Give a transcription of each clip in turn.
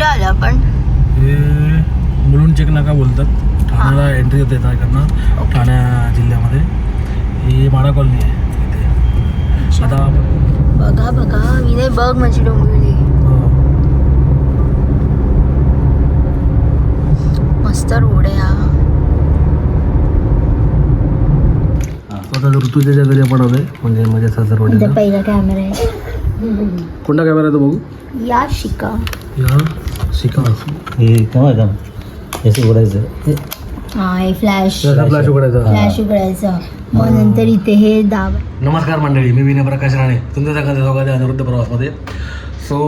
कुठे आलं आपण? हे मुलुंड चेक नाका बोलतात. ठाण्याला एंट्री होते त्यांना ठाण्या जिल्ह्यामध्ये. ही माडा कॉलनी आहे इथे. आता बघा बघा. विनय बघ माझी डोंबिवली. अं, मस्त रोड आहे हा. आता ऋतूच्या घरी आपण आलोय म्हणजे माझ्या सासरवाडीला पहिला कॅमेरा आहे. कोणता कॅमेरा आहे तो बघू? या शिका या. शिका हे काय का याचं उघडायचं. हा हे फ्लॅश फ्लॅश उघडायचा. फ्लॅश उघडायचं. मग नंतर इथे हे दाब नमस्कार मंडळी मी विनय प्रकाश राणे. तुमच्या सगळ्यांचं स्वागत आहे अनुरुद्ध प्रवासमध्ये. सो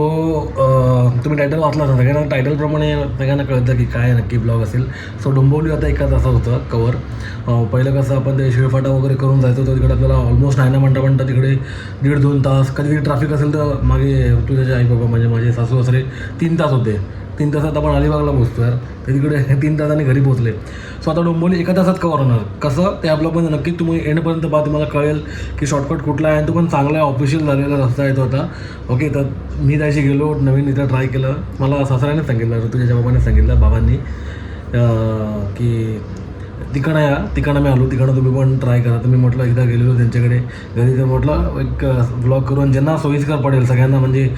तुम्ही टायटल वाचला असेल सगळ्यांना टायटलप्रमाणे सगळ्यांना कळतं की काय नक्की ब्लॉग असेल. सो डोंबिवली आता एका तासा होतं कवर पहिलं कसं आपण ते शिळफाटा वगैरे करून जायचं होतं तिकडे आपल्याला ऑलमोस्ट नाही ना म्हणता म्हणता तिकडे दीड दोन तास. कधी ट्रॅफिक असेल तर मागे ऋतुजाचे आई बाबा म्हणजे माझे सासू सासरे तीन तास होते. तीन तासात आपण अलिबागला पोहोचतो यार तर तिकडे तीन तासाने घरी पोहोचले. सो आता डोंबोली एका तासात कवर होणार. कसं? ते आपलं पण नक्की तुम्ही एंडपर्यंत पहा तुम्हाला कळेल की शॉर्टकट कुठला आहे. आणि तो पण चांगला ऑफिशियल झालेला रस्ता येतो आता. ओके तर मी त्याशी गेलो नवीन इथं ट्राय केलं. मला सासऱ्याने सांगितलं ऋतुजाच्या बाबाने सांगितलं बाबांनी की तिकडं या तिकडं मी आलो तिकडं तुम्ही पण ट्राय करा. तुम्ही म्हटलं एकदा गेलेलो त्यांच्याकडे. घरी तर म्हटलं एक ब्लॉग करून ज्यांना सोयीस्कर पडेल सगळ्यांना म्हणजे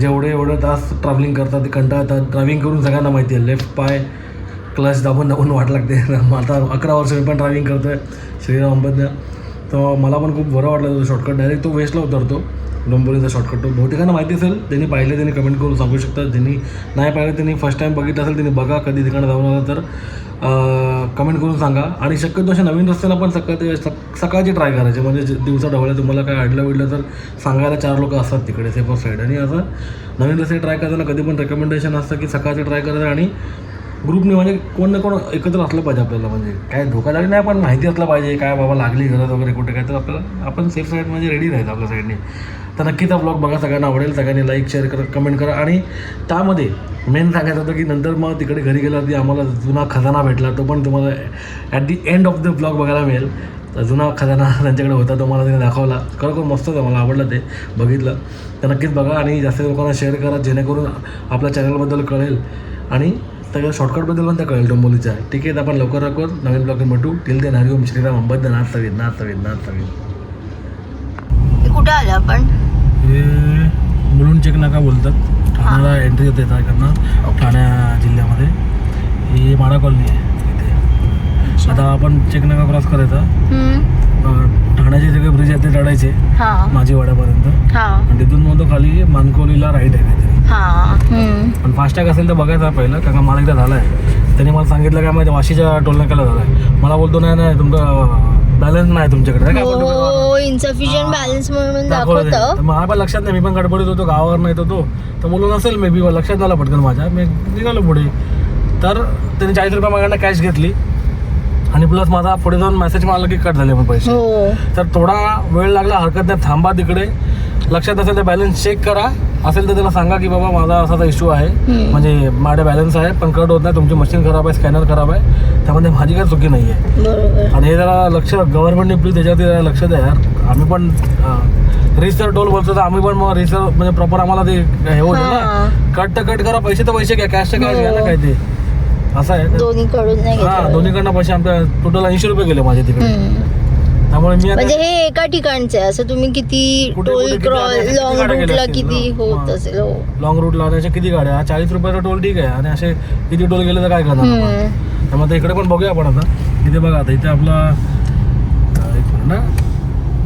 जेवढे एवढे तास ट्रॅव्हलिंग करतात ते कंटाळतात. ड्रायव्हिंग करून सगळ्यांना माहिती आहे लेफ्ट पाय क्लच दाबून दाबून वाट लागते. आता अकरा वर्ष मी पण ड्रायव्हिंग करतो आहे श्रीराम अंबदनं तर मला पण खूप बरं वाटलं तो शॉर्टकट डायरेक्ट तो वेस्टला उतरतो. डोंबोलीचा शॉर्टकट तो. बहुतेकांना माहिती असेल त्यांनी पाहिले त्यांनी कमेंट करून सांगू शकतात. ज्यांनी नाही पाहिलं त्यांनी फर्स्ट टाईम बघितलं असेल त्यांनी बघा. कधी ठिकाणी जाऊन आलं तर कमेंट करून सांगा. आणि शक्यतो अशा नवीन रस्त्याला पण सकाळ सक सकाळची ट्राय करायचे. म्हणजे दिवसा ढवळ्या तुम्हाला काय अडलं विडलं तर सांगायला चार लोक असतात तिकडे सेफ साईड आणि असं नवीन रस्ते ट्राय करताना कधी पण रेकमेंडेशन असतं की सकाळचे ट्राय करायचं आणि ग्रुपने म्हणजे कोण ना कोण एकत्र असलं पाहिजे आपल्याला म्हणजे काय धोकादारी नाही पण माहिती असलं पाहिजे काय बाबा लागली गरज वगैरे कुठे काय तर आपल्याला आपण सेफ साईड म्हणजे रेडी राहायचं आपल्या साईडने तर नक्कीच हा ब्लॉग बघा सगळ्यांना आवडेल सगळ्यांनी लाईक शेअर करा कमेंट करा. आणि त्यामध्ये मेन सांगायचं होतं की नंतर मग तिकडे घरी गेल्यावरती आम्हाला जुना खजाना भेटला तो पण तुम्हाला at the end of the blog बघायला मिळेल. तर जुना खजाना त्यांच्याकडे होता तो मला त्याने दाखवला. खरोखर मस्त होता मला आवडलं ते बघितलं. तर नक्कीच बघा आणि जास्त लोकांना शेअर करा जेणेकरून आपल्या चॅनलबद्दल कळेल. आणि सगळ्या शॉर्टकटबद्दल पण त्या कळेल डोंबोलीच्या ठीक आहे तर आपण लवकर लवकर नवीन ब्लॉग भेटू टिल दे हरिओम श्रीराम अंबद्द नाथ सवीत नाथ सवीत नाथ कुठे आलं आपण? हे चेक नाका बोलतात. ठाण्याला एंट्री होते त्यांना ठाण्या जिल्ह्यामध्ये. ही माडा कॉलनी आहे इथे. आता आपण चेक नाका क्रॉस करायचा. ठाण्याचे जे काही ब्रिज आहेत ते चढायचे हा. माझीवाड्यापर्यंत हा. आणि तिथून मग तो खाली मानकोलीला राईट आहे काहीतरी. हा. पण फास्टॅग असेल तर बघायचा पहिलं कारण का मला एकदा झाला आहे त्याने मला सांगितलं काय माहिती वाशीच्या टोलनाक्याला झाला आहे मला बोलतो नाही नाही तुमचा बॅलन्स नाही तुमच्याकडे. काय बोलतो काय? हो इन्सफिशियंट बॅलन्स म्हणून दाखवलं ते. दाखवतं तर मला पण लक्षात नाही मी पण गडबडीत होतो गावावर नाही होतो तर बोलून असेल मे बी लक्षात आलं पटकन माझ्या. मी निघालो पुढे. तर त्याने चाळीस रुपये माझ्याकडनं कॅश घेतली. आणि प्लस माझा पुढे जाऊन मेसेज मारला की कट झाले पैसे. हो. तर थोडा वेळ लागला हरकत नाही थांबा तिकडे. लक्षात असेल तर बॅलन्स चेक करा. असेल तर त्याला सांगा की बाबा माझा असा इश्यू आहे. म्हणजे माझ्या बॅलन्स आहे पण कट होत नाही तुमची मशीन खराब आहे स्कॅनर खराब आहे. त्यामध्ये माझी काही चुकी नाही आहे आणि हे जरा लक्ष गव्हर्नमेंटने प्लीज त्याच्यावरती जरा लक्ष द्या यार. आम्ही पण रिसर टोल बोलतो तर आम्ही पण मग रिसर म्हणजे प्रॉपर आम्हाला ते हे होतं. ना. कट तर कट करा पैसे तर पैसे घ्या कॅश तर कॅश घ्या ना हो. काय ते असं आहे नाही हा घेतलं. दोन्हीकडनं पैसे आमच्या टोटल ऐंशी रुपये गेले माझे तिकडे. हम्म. त्यामुळे मी म्हणजे आता हे एका ठिकाणचं आहे. असं तुम्ही किती कुठे- टोल कुठे किती क्रॉस गाड्या- किती लॉंग गाड्या गेल्या रूटला असतील किती? होत हा. असेल हो. लॉंग रूट लावण्याच्या किती गाड्या? चाळीस रुपयाचा टोल ठीक आहे. आणि असे किती टोल गेले तर काय करणार आपण? हम्म. त्यामुळे आता इकडे पण बघूया आपण आता. इथे बघा आता इथे आपला अं, एक मिनिट ना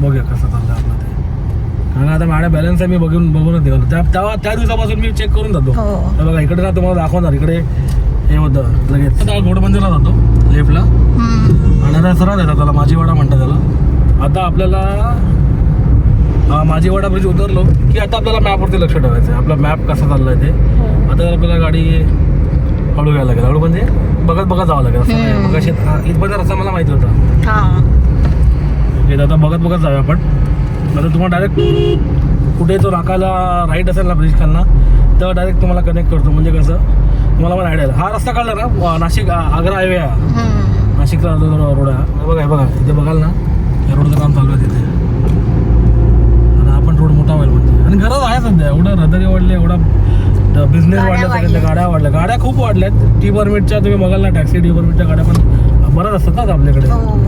बघूया कसं चाललं आपलं ते. कारण आता माझ्या बॅलन्स आहे मी बघून बघूनच निघालो. त्या त्या दिवसापासून मी चेक करून जातो. हो. तर बघा इकडे ना तुम्हाला दाखवणार इकडे हे होतं लगेच. आता घोडबंदीला जातो लेफ्टला. आणि आता सरळ येतात त्याला माझीवाडा म्हणतात त्याला. आता आपल्याला हा, माझीवाडा ब्रिज उतरलो की आता आपल्याला मॅपवरती लक्ष ठेवायचं आहे आपला मॅप कसा चाललाय ते. आता आपल्याला गाडी हळू घ्यायला लागेल. हळू म्हणजे बघत बघत जावं लागेल. मग हा, इथपर्यंत रस्ता मला माहिती होता. हा. आता बघत बघत जाऊया आपण. आता तुम्हाला डायरेक्ट कुठे तो नाकाला राईट असेल ना ब्रिज खालना तर डायरेक्ट तुम्हाला कनेक्ट करतो. म्हणजे कसं तुम्हाला पण आयडिया हा रस्ता काढला ना नाशिक आग्रा हायवे हा. जो रोड आहे. हे बघा बघा इथे बघाल ना या रोडचं काम चालू आहे तिथे. आणि हा पण रोड मोठा व्हायला म्हणजे आणि गरज आहे सध्या. एवढं रदारी वाढले एवढा बिझनेस वाढल्या सगळ्या. गाड्या वाढल्या. गाड्या खूप वाढल्यात. टी परमिटच्या तुम्ही बघाल ना टॅक्सी टी परमिटच्या गाड्या पण बऱ्याच असतात ना आपल्याकडे. हो.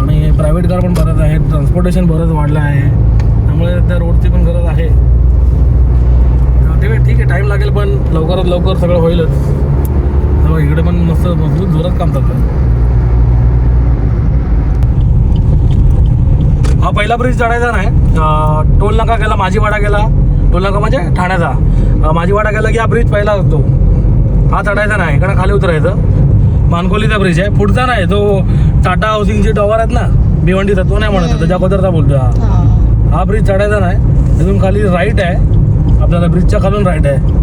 आणि प्रायव्हेट कार पण बरंच आहे ट्रान्सपोर्टेशन बरंच वाढलं आहे. त्यामुळे त्या रोडची पण गरज आहे ठीक आहे ठीक आहे टाईम लागेल पण लवकरात लवकर सगळं होईलच. तेव्हा इकडे पण मस्त मजबूत जोरात काम चालतं हा पहिला ब्रिज चढायचा नाही. टोल नाका गेला माझीवाडा गेला टोल नाका म्हणजे ठाण्याचा. माझीवाडा गेला की हा ब्रिज पहिला असतो. हा चढायचा नाही इकडं खाली उतरायचं. मानकोलीचा ब्रिज आहे. पुढचा नाही तो टाटा हाऊसिंगचे टॉवर आहेत ना भिवंडीचा तो नाही म्हणत त्याच्या अगोदरचा बोलतो हा. हा. ब्रिज चढायचा नाही तिथून खाली राईट आहे. आपल्याला ब्रिजच्या खालून राईट आहे.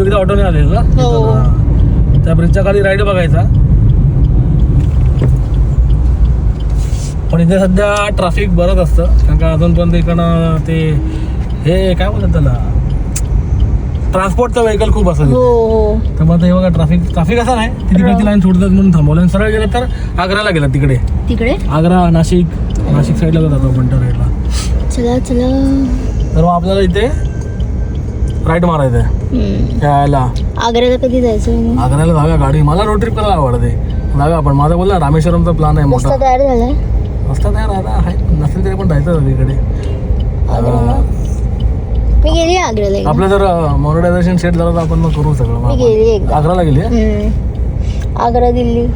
तू तिथे ऑटोने आलेल ना? हो. हा. त्या ब्रिजच्या खाली राईट बघायचा. पण इथे सध्या ट्रॅफिक बरंच असतं. कारण का अजून पण इकडनं ते हे काय बोलतात त्याला? ट्रान्सपोर्टचं व्हेकल खूप असतं हो. हो. त्यामुळे हे बघा ट्रॅफिक ट्रॅफिक असं नाही. ती तिकडची लाईन सोडतात म्हणून थांबवलं. आणि सरळ गेलं तर आग्राला गेला तिकडे. तिकडे? आग्रा नाशिक नाशिक साईडला जातो आपण त्या साईडला चला चला. तर मग आपल्याला इथे राईट मारायचं आहे. यायला आग्र्याला कधी जायचं आग्र्याला जागा गाडी. मला रोड ट्रिप करायला आवडते. जागा आपण माझा बोलला रामेश्वरमचा प्लॅन आहे मोठा. तयार झालाय रस्ता नाही राहता आहे. नसेल तरी पण जायचं तिकडे. आग्र्याला? मी गेली आग्र्याला. आपलं जर मॉनिटायझेशन सेट झालं तर आपण मग करू सगळं. मी. गेली आग्राला गेली. आग्रा दिल्ली.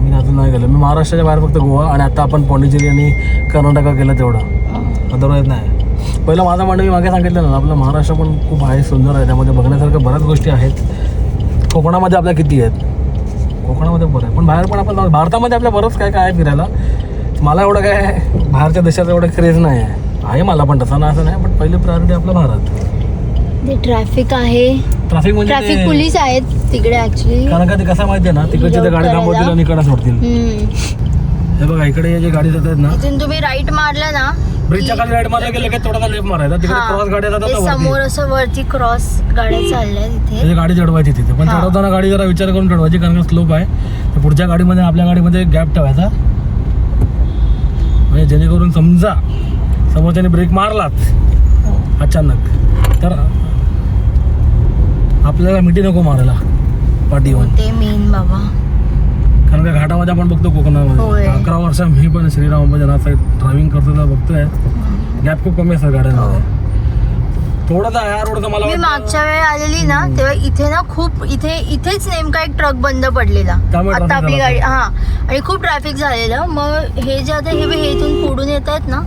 मी अजून नाही गेलो. मी महाराष्ट्राच्या बाहेर फक्त गोवा आणि आता आपण पॉंडिचेरी आणि कर्नाटका केलं तेवढं. अदरवाईज नाही. पहिलं माझं म्हणणं मी मागे सांगितलं ना आपलं महाराष्ट्र पण खूप आहे सुंदर आहे त्यामध्ये बघण्यासारख्या बऱ्याच गोष्टी आहेत. कोकणामध्ये आपल्या किती आहेत? कोकणामध्ये बरं आहे. पण बाहेर पण आपण भारतामध्ये आपल्या बरंच काय काय आहे फिरायला. मला एवढं काय बाहेरच्या देशाचा एवढं क्रेज नाही आहे. आहे मला पण तसं नाही असं नाही पण पहिली प्रायोरिटी आपलं भारत. ट्रॅफिक आहे. ट्रॅफिक म्हणजे ट्रॅफिक पोलीस आहेत तिकडे ऍक्च्युली कारण का ते कसं माहिती आहे ना तिकडचे गाडी. थांबवतील आणि इकडे सोडतील. हे बघा इकडे जे गाडी जातात ना तुम्ही राईट मारला ना ब्रिजच्या खाली राईड मारला गेलं की थोडासा लेफ्ट मारायचा. तिकडे. क्रॉस गाड्या जातात ते ना समोर. असं वरती क्रॉस गाड्या चालल्या तिथे. गाडी चढवायची तिथे. पण हा. चढवताना गाडी जरा विचार करून चढवायची कारण स्लोप आहे. तर पुढच्या गाडीमध्ये आपल्या गाडीमध्ये गॅप ठेवायचा. म्हणजे जेणेकरून समजा समोरच्याने ब्रेक मारलाच अचानक तर आपल्याला मिठी नको मारायला. पाठी येऊन ते मेन बाबा. कारण का घाटामध्ये आपण बघतो. कोकणामध्ये. अकरा वर्ष मी पण श्रीराम साईड ड्रायव्हिंग करतो तर बघतोय. गॅप खूप कमी असतात गाड्यांमध्ये थोडासा मला मी मागच्या वेळी आलेली ना तेव्हा इथे ना खूप इथे इथेच नेमका एक ट्रक बंद पडलेला. आता आपली गाडी हा. आणि खूप ट्रॅफिक झालेलं. मग हे जे आता हे हे इथून पुढून येत आहेत ना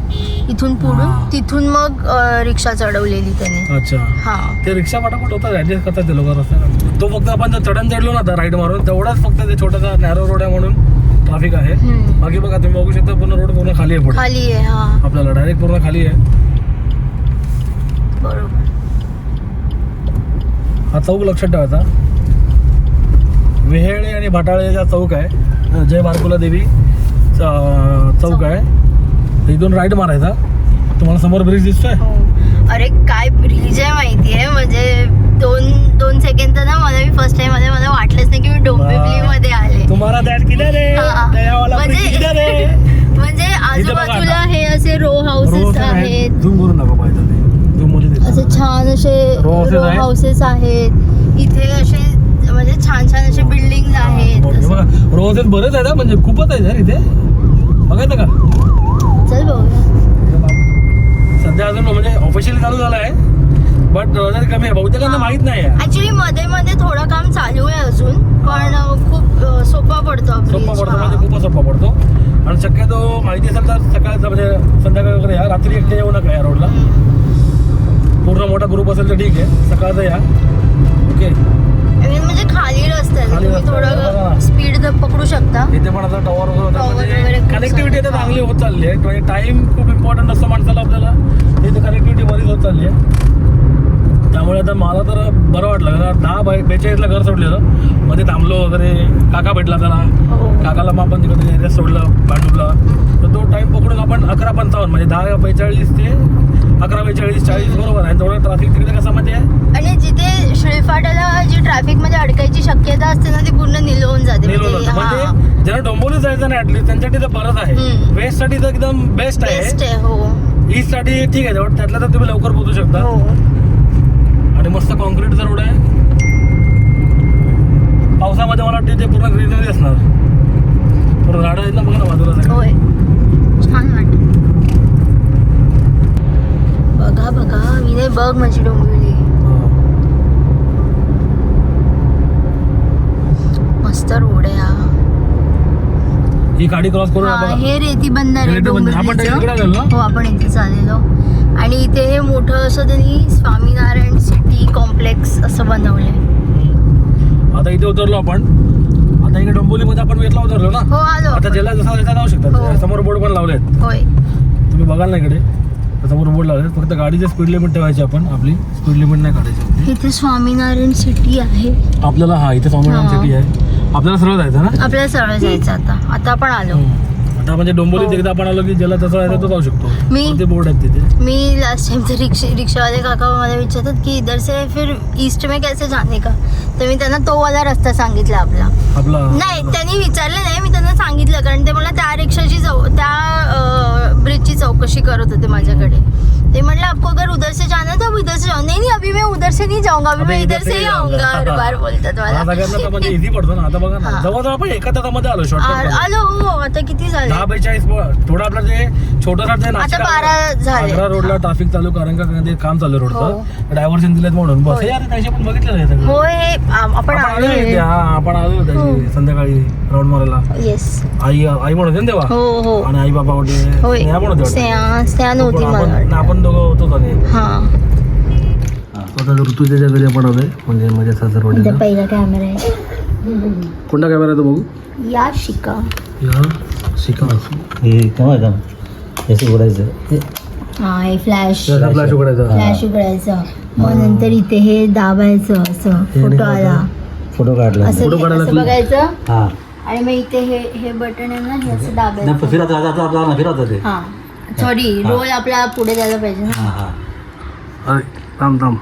इथून पुढून. तिथून मग रिक्षा चढवलेली त्याने. अच्छा. हा. ते रिक्षा पटापट होतात ऍडजस्ट करतात ते लोक रस्त्याला तो फक्त आपण जर चढण चढलो ना आता राईड मारून तेवढाच फक्त ते छोटासा नॅरो रोड आहे म्हणून ट्रॅफिक आहे. बाकी बघा तुम्ही बघू शकता पूर्ण रोड पूर्ण खाली आहे खाली आहे हा. आपल्याला डायरेक्ट पूर्ण खाली आहे. बरोबर. हा चौक लक्षात ठेवायचा वेहेळे आणि भाटाळेचा चौक आहे. जय बारकुला देवी चौक आहे. इथून राईट मारायचा. तुम्हाला समोर ब्रिज दिसतोय? हो. अरे काय ब्रिज आहे माहितीये? म्हणजे दोन दोन सेकंड तर ना मला मी फर्स्ट टाइममध्ये मला वाटलंच नाही की मी डोंबिवली मध्ये आले. तुम्हाला आहे म्हणजे- आहे म्हणजे आजूबाजूला. हे असे रो हाऊसेस आहेत. झूम करून नको पाहिजे ते झूममध्ये दिसतं. असे रो? हाऊसेस आहेत. इथे असे म्हणजे छान छान असे बिल्डिंग आहेत. हो, हे. बघा रोजेस बरेच आहेत म्हणजे खूपच आहेत यार इथे. बघायचं का? चल बघूया. सध्या अजून म्हणजे ऑफिशियली चालू झालं आहे बट रोजेस कमी आहे. बहुतेकांना माहीत नाही ऍक्च्युली मध्ये मध्ये थोडं काम चालू आहे अजून पण खूप सोपा पडतो सोपा. पडतो म्हणजे. खूपच सोपा पडतो. आणि शक्यतो माहिती असेल तर सकाळचं म्हणजे संध्याकाळी वगैरे या रात्री एकटे येऊ नका या रोडला पूर्ण मोठा ग्रुप असेल तर ठीक आहे. सकाळचं या. ओके म्हणजे खाली रस्ता आहे खाली तुम्ही रस्ता आहे, थोडं बरोबर. स्पीड पकडू शकता. इथे पण आता टॉवर Tower वगैरे खूप कनेक्टिव्हिटी आता सारे. चांगली होत चालली आहे. म्हणजे टाइम खूप इम्पॉर्टंट असतो माणसाला आपल्याला. इथे कनेक्टिव्हिटी बरीच होत चालली आहे. त्यामुळे आता मला तर बरं वाटलं कारण दहा बाय बेचाळीसला घर सोडलेलं. मध्ये थांबलो वगैरे. काका भेटला त्याला हो. काकाला मग आपण तिकडे एरिया सोडलं पांडूरला तर तो टाइम पकडून आपण अकरा पंचावन्न म्हणजे दहा बेचाळीस ते अकरा बेचाळीस चाळीस बरोबर आहे. तेवढं ट्रॅफिक तिकडे कसं माहिती आहे? आणि जिथे श्रीफाट्याला जी ट्रॅफिकमध्ये अडकायची शक्यता असते ना ती पूर्ण निलवून जाते. म्हणजे. म्हणजे ज्यांना डोंबोली जायचं ना ऍटलीस्ट त्यांच्यासाठी तर बरंच आहे. वेस्टसाठी तर एकदम बेस्ट आहे. आहे हो. ईस्टसाठी ठीक आहे त्यातल्या तर तुम्ही लवकर पोहोचू शकता. हो. आणि मस्त कॉन्क्रीटचा रोड आहे. पावसामध्ये मला वाटते ते पूर्ण ग्रीनरी असणार पूर्ण झाडं आहेत ना बघा ना बाजूला होय. छान वाटत. बघा बघा विनय बघ माझी डोंबिवली. मस्त रोड आहे हा. ही गाडी क्रॉस करून हा, हे रेती बंदर आहे रेती बंदर. आपण डोंबिवलीचं. तिकडे आलेलो ना? हो आपण इथे चाललेलो. आणि इथे हे मोठं असं त्यांनी स्वामीनारायण कॉम्प्लेक्स असं बनवलंय. आता इथे उतरलो आपण. आता इकडे डोंबिवलीमध्ये आपण वेटला उतरलो ना? हो आलो. आता. ज्याला जसा जसा जाऊ हो. शकतात समोर बोर्ड पण लावले होय. तुम्ही बघाल ना इकडे? समोर बोर्ड लावले. फक्त गाडीचे स्पीड लिमिट ठेवायची आपण. आपली स्पीड लिमिट नाही काढायची इथे स्वामीनारायण सिटी आहे. आपल्याला हा इथे स्वामीनारायण हा. सिटी आहे. आपल्याला सरळ जायचं ना? आपल्याला सरळ जायचं आता. आता आपण आलो. आता म्हणजे डोंबिवलीत हो. एकदा आपण आलो की ज्याला तसं जायचं तो जाऊ शकतो. मी- ते बोर्ड आहेत तिथे. मी लास्ट टाइम ते रिक्शा रिक्शावाले काका मला विचारतात की इधर से फिर ईस्ट में कैसे जाने का? तर मी त्यांना तो वाला रस्ता सांगितला आपला. आपला नाही त्यांनी विचारलं नाही मी त्यांना सांगितलं. कारण ते मला त्या रिक्षाची चौ त्या ब्रिजची चौकशी करत होते माझ्याकडे. ते म्हटलं आपको अगर उधर से जाना है तो आप इधर से जाओ. नहीं नहीं अभी मैं उधर से नहीं जाऊंगा अभी मैं इधर से ही आऊंगा हर बार बोलतात हा सगळ्यांना तर म्हणजे मला इझी पडतो ना. आता बघा ना हा. जवळजवळ आपण एका तासामध्ये आलो शॉर्टकट आलो हो आता किती झाले? दहा बेचाळीस थोडं आपलं जे छोटं ते नाशिक आता बारा झाले. आग्रा रोडला ट्रॅफिक चालू कारण का ते काम चालू आहे हो. रोडचं डायव्हर्शन दिलेत म्हणून. बस. हे यार त्याशी आपण बघितलं नाही हे आपण आलो हा आपण आलो हो. संध्याकाळी. राऊंड मारायला? येस आई आई म्हणत होते ना तेव्हा? हो हो. आणि आई बाबा होते. होय. स्नेहा पण होते. स्नेहा स्नेहा नव्हती आपण मला आपण- दोघं होतो आणि हा. आता ऋतूच्या घरी आपण आलोय म्हणजे माझ्या इथे सासरवाडीला पहिला कॅमेरा आहे. कोणता कॅमेरा आहे तो बघू? या शिका. या शिका. हे केव्हा एकदम याचं उघडायचं. हे. हा हे फ्लॅश फ्लॅश उघडायचा. फ्लॅश उघडायचं. मग नंतर इथे हे दाबायचं असं. फोटो आला. फोटो काढला. फोटो काढायला. बघायचं. हा. आणि मग इथे हे हे बटन आहे ना हे असं नाही दाबायचं फिरत राहता आता आपला फिरत होते हा सॉरी रोल आपला पुढे जायला पाहिजे ना। हा हा। अरे थांब थांब।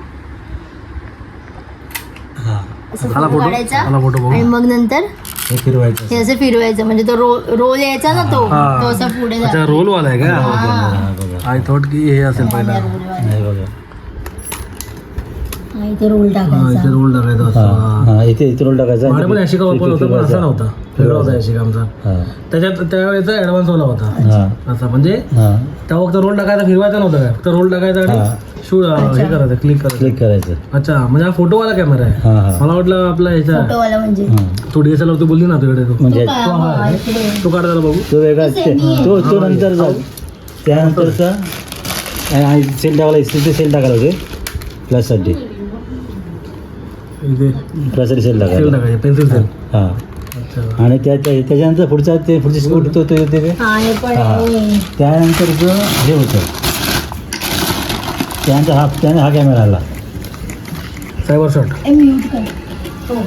असं काढायचा आणि मग नंतर हे फिरवायचं हे असं. फिरवायचं म्हणजे तो रोल रोल यायचा ना तो. तो असं पुढे अच्छा रोल वाला आहे का? हा. हा, आय थॉट की हे असेल पहिला. इथे रोल हा टाकायचा. इथे रोल टाकायचा हा असं हा इथे इथे रोल टाकायचा. पण याशिका वापर होता पण असा नव्हता. वेगळा होता याशिका आमचा. हा. त्याच्यात त्यावेळेचा ऍडव्हान्स वाला होता. हा. असा म्हणजे हा. तेव्हा फक्त रोल टाकायचा फिरवायचा नव्हता काय? फक्त रोल टाकायचा. आणि शू हे करायचं क्लिक करायचं. क्लिक करायचं. अच्छा म्हणजे हा फोटोवाला कॅमेरा आहे. हा हा. मला वाटलं आपला ह्याचा फोटोवाला म्हणजे? हा. तू डीएसएलआर तू बोलली ना तुझ्याकडे तू. म्हणजे तो काय? हा, इकडे. तू काढ बघू. तो वेगळा ते- तो तो नंतर जा. त्यानंतरचा सेल टाकायला इथे सेल टाकायला होते. प्लससाठी प्लससाठी सेल पेन्सिल सेल हा. अच्छा. आणि त्या त्या- त्याच्यानंतर पुढचा ते पुढची स्कूट तो तो येते ते हा हे पण हा. आहे. त्यानंतरचं हे होतं. त्यानंतर हा त्याने हा कॅमेरा आला. सायबर शॉट ए, म्यूट कर.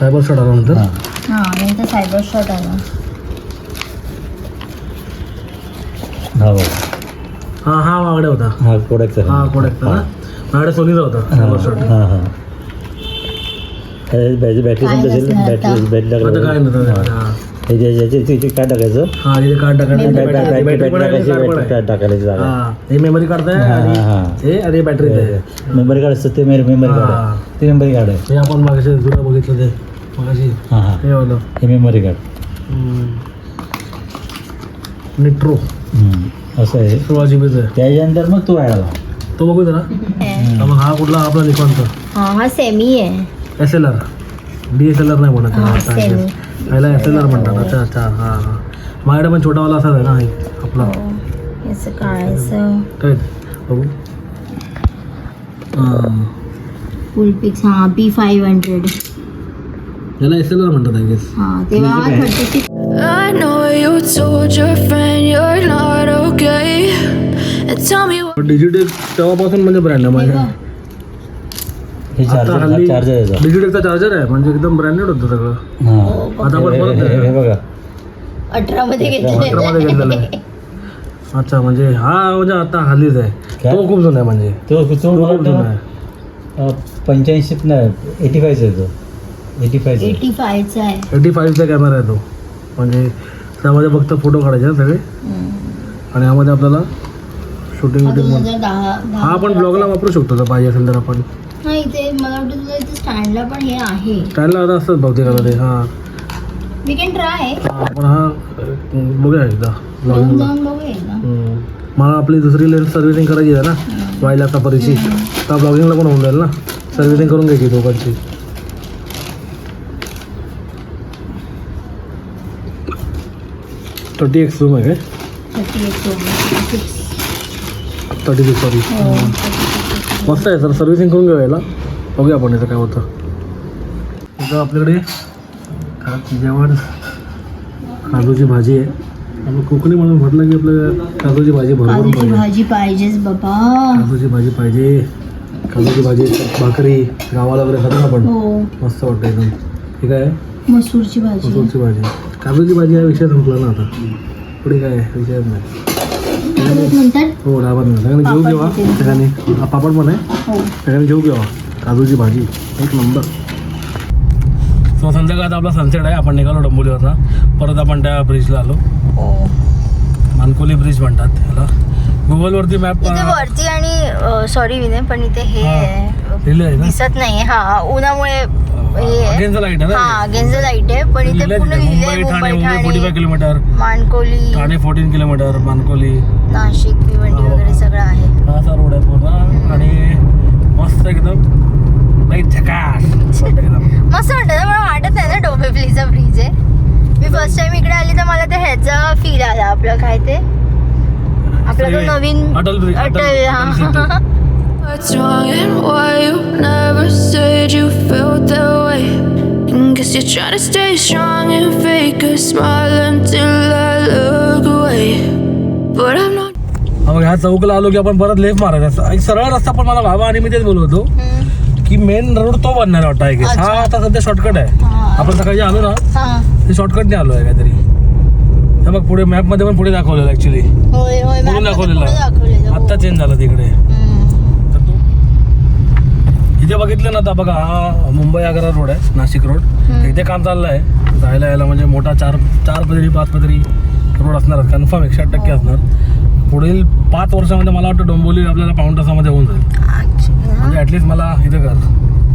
सायबर शॉट आला नंतर? हा. हा सायबर शॉट आला. हा बघा. हा हा मागडे होता. हा कोडकचा. हा कोडॅकचा ना? माझ्याकडे सोनीचा होता सायबर शॉट हा हा. बॅटरी बॅटरी काय पण असेल बसणार बॅटरी आता? बॅटरी आता काय नव्हतं टाकायला हा. हे इथे इथे काय टाकायचं. हा इथे कार्ड टाकायचं बॅटरी बॅटरी बॅटरी पण आहे, टाकायची कार्ड पण बॅटरी आहे. कार्ड टाकायची जागा. हा हे मेमरी काढताय हा, आणि हा, हा. हे अरे बॅटरी आहे. मेमरी कार्ड असतं ते मेमरी कार्ड हा. ते मेमरी कार्ड आहे. हे आपण मागाशी जुनं बघितलं ते. मागाशी. हाँ हाँ. हे वालं. हे मेमरी कार्ड निट्रो हम्म. असं आहे. सोळा जी आहे. त्याच्यानंतर मग तो आला तो बघू जरा हा, मग हा कुठला? आपला निकॉनचा हा हा सेमी आहे. S L R D S L R नाही म्हणत त्याला, आता. पहिला एस एल आर म्हणतात. अच्छा अच्छा हा हा. माझ्याकडे पण छोटावाला असाच आहे ना आपला. हो. काय? बघू. हा. फुल पिक्स हा पी फाईव्ह हंड्रेड याला एस एल आर म्हणतात आय गेस हा तेव्हा thirty six I know you told your friend you're not okay. And tell me what. Digitech तेव्हापासून म्हणजे ब्रँड आहे माझ्या. हे आता चार्जर हल्ली चार्जर याचा डिजिटेकचा चार्जर आहे म्हणजे एकदम ब्रँडेड होतं सगळं. हां. आता आपण हे- परत हे- हे बघा. अठरा मध्ये घेतलेलं. घेतलेलं आहे. अच्छा म्हणजे हा म्हणजे आता हल्लीच आहे. काय? तो खूप जुना आहे म्हणजे. तो तो तो मला खूप जुना आहे. अं, पंच्याऐंशी नाही एटी फायचा आहे तो. एटी फायचा एटी फायचा आहे. एटी फाईव्हचा कॅमेरा आहे तो. म्हणजे त्यामध्ये फक्त फोटो काढायचे ना सगळे. आणि यामध्ये आपल्याला शूटिंग हा वुटिंग दोन पण हजार दहा हा आपण ब्लॉगला वापरू शकतो जर पाहिजे असेल तर आपण. नाही इथे मला वाटतं तुला इथे स्टँडला पण हे आहे. स्टाईलला आता असतात बहुतेक आता ते हां. वी कॅन ट्राय हां, पण हा अं, बघूया एकदा. जाऊन ब्लॉगिंगला जाऊन बघूया. एकदा. हम्म. मला आपली दुसरी लेन्स सर्व्हिसिंग करायची आहे ना वाईला सफारीची तर ब्लॉगिंगला पण होऊन जाईल ना. सर्व्हिसिंग करून घ्यायची दोघांची. थर्टी एक्स रूम आहे काय? थर्टी सिक्स सॉरी मस्त आहे सर सर्व्हिसिंग करून घेऊ याला बघूया आपण याचं काय होतं. इथं आपल्याकडे जेवण काजूची भाजी आहे. आपण कोकणी म्हणून म्हटलं की आपल्याला काजूची भाजी भरपूर पाहिजे भाजी पाहिजेच बाबा. काजूची भाजी पाहिजे. काजूची भाजी भाकरी गावाला वगैरे खातो ना आपण. हो. मस्त वाटतं एकदम. ठीक आहे? मसूरची भाजी. मसूरची भाजी. काजूची भाजी हा विषय संपला ना आता. पुढे काय आहे? विषयच नाही. हो सगळ्यांनी जेऊ घेवा. सगळ्यांनी पापड पण आहे. हो. सगळ्यांनी जेऊ घेवा काजूची भाजी एक नंबर. सो संध्याकाळात आपला सनसेट आहे. आपण निघालो डोंबिवलीवरनं. परत आपण त्या ब्रिजला आलो. हो. मानकोली ब्रिज म्हणतात ह्याला गुगलवरती मॅप इथे वरती आणि सॉरी विनय पण इथे हे. आहे. दिसत नाही हा उन्हामुळे हे. अगेन्स्ट लाइट आहे. हा पण इथे पूर्ण kilometre Mankoli. Thane fourteen kilometre Mankoli. Nashik Bhiwandi. वगैरे सगळं आहे. असा रोड आहे पूर्ण. आणि मस्त एकदम. मस्त वाटतं मला वाटत नाही ना डोंबिवलीचा ब्रिज आहे. मी फर्स्ट टाइम इकडे आली तर मला ते ह्याचा फील आला आपलं काय ते. आपला तो ते नवीन अटल ब्रिज अटल अटल हा सेतू. What's wrong and why you never said you felt that way? And guess you're trying to stay strong and fake a smile until I look away. But I'm not. हा बघ, ह्या चौकला आलो की आपण परत लेफ्ट मारायचा एक सरळ रस्ता पण मला भावा आणि मी तेच बोलत होतो. की मेन रोड तो बनणार वाटतं आहे. हा आता सध्या शॉर्टकट आहे. आपण सकाळी आलो ना हा. ते शॉर्टकटने आलो आहे काहीतरी हे बघ पुढे मॅपमध्ये पण पुढे दाखवलेलं पुढे मध्ये दाखवलेलं. आत्ता चेंज झालं तिकडे हम्म. तर तू इथे बघितलं ना आता बघा हा मुंबई आग्रा रोड आहे नाशिक रोड. इथे काम चाललं आहे जायला यायला म्हणजे मोठा चार चार पदरी पाच पदरी रोड असणार कन्फर्म एकशे आठ टक्के हो. असणार पुढील पाच वर्षामध्ये मला वाटतं डोंबिवली आपल्याला पाऊण तासामध्ये होऊन जाईल. म्हणजे ॲटलिस्ट मला इथे कर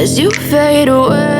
As you fade away.